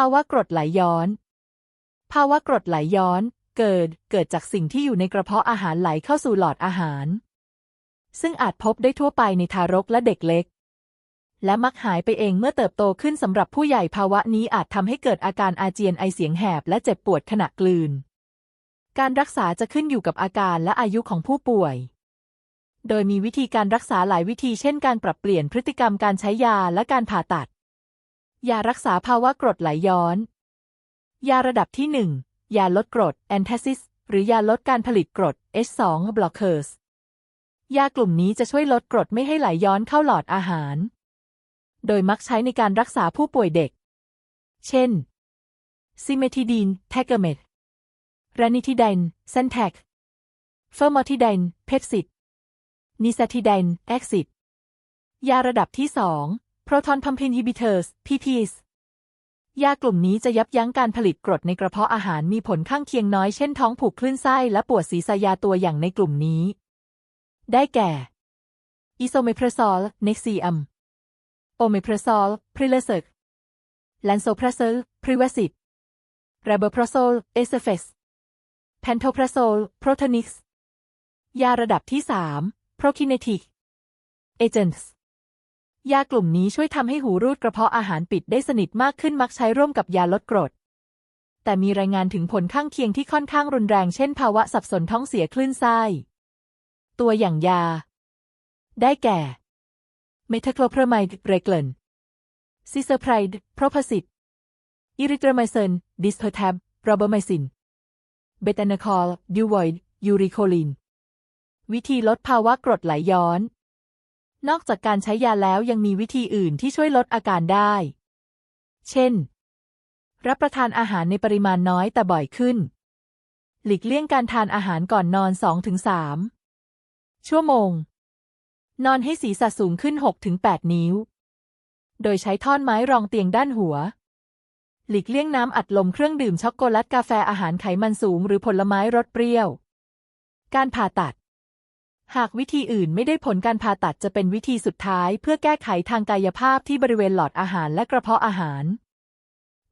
าวะกรดไหลย้อน ภาวะกรดไหลย้อน เกิดเกิดจากสิ่งที่อยู่ในกระเพาะอาหารไหลเข้าสู่หลอดอาหาร ซึ่งอาจพบได้ทั่วไปในทารกและเด็กเล็ก และมักหายไปเองเมื่อเติบโตขึ้นสำหรับผู้ใหญ่ภาวะนี้อาจทำให้เกิดอาการอาเจียนไอเสียงแหบและเจ็บปวดขณะกลืน การรักษาจะขึ้นอยู่กับอาการและอายุของผู้ป่วยโดยมีวิธีการรักษาหลายวิธีเช่นการปรับเปลี่ยนพฤติกรรมการใช้ยาและการผ่าตัด ยารักษาภาวะกรดไหลย้อน ยาระดับที่ 1 ยาลดกรด Antasis หรือยาลดการผลิตกรด H2 blockers ยากลุ่มนี้จะช่วยลดกรดไม่ให้ไหลย้อนเข้าหลอดอาหาร โดยมักใช้ในการรักษาผู้ป่วยเด็ก เช่น ซิเมทิดีนแทกเกเมตรานิทิดนเซนแทกเฟอร์มอทิดนเพปซิดนิซาทิดนแอคซิดยาระดับที่ 2 Proton Pump Inhibitors PPs ยากลุ่มนี้จะยับยั้งการผลิตกรดในกระเพาะอาหารมีผลข้างเคียงน้อยเช่นท้องผูกคลื่นไส้และปวดศีรษะยาตัวอย่างในกลุ่มนี้ ได้แก่อิโซเมพรซอลเน็กซีอัมโอเมพรซอลพริเลเซกแลนโซพรซลพริเวสิตเรเบอร์พรโซลเอสเฟสแพนโทพรโซลโปรโทนิกส์ยาระดับที่3โปรคินเนติกเอเจนส์ ยากลุ่มนี้ช่วยทำให้หูรูดกระเพาะอาหารปิดได้สนิทมากขึ้นมักใช้ร่วมกับยาลดกรด แต่มีรายงานถึงผลข้างเคียงที่ค่อนข้างรุนแรงเช่นภาวะสับสนท้องเสียคลื่นไส้ ตัวอย่างยา ได้แก่ เมทาโคลพรามด์เรกลนซิเซอร์ไพรด์โพรพาซิตอิริตรไมเซนดิสโทแทบโรเบอร์ไมซิน เบตานาคอลดิวอยด์ยูริโคลิน วิธีลดภาวะกรดไหลย้อน นอกจากการใช้ยาแล้วยังมีวิธีอื่นที่ช่วยลดอาการได้ เช่น รับประทานอาหารในปริมาณน้อยแต่บ่อยขึ้น หลีกเลี่ยงการทานอาหารก่อนนอน 2-3 ชั่วโมง นอนให้ศีรษะสูงขึ้น 6-8 นิ้ว โดยใช้ท่อนไม้รองเตียงด้านหัว หลีกเลี่ยงน้ำอัดลมเครื่องดื่มช็อกโกแลตกาแฟอาหารไขมันสูง หรือผลไม้รสเปรี้ยว การผ่าตัด หากวิธีอื่นไม่ได้ผลการผ่าตัดจะเป็นวิธีสุดท้าย เพื่อแก้ไขทางกายภาพที่บริเวณหลอดอาหารและกระเพาะอาหาร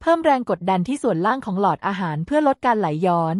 เพิ่มแรงกดดันที่ส่วนล่างของหลอดอาหารเพื่อลดการไหลย้อน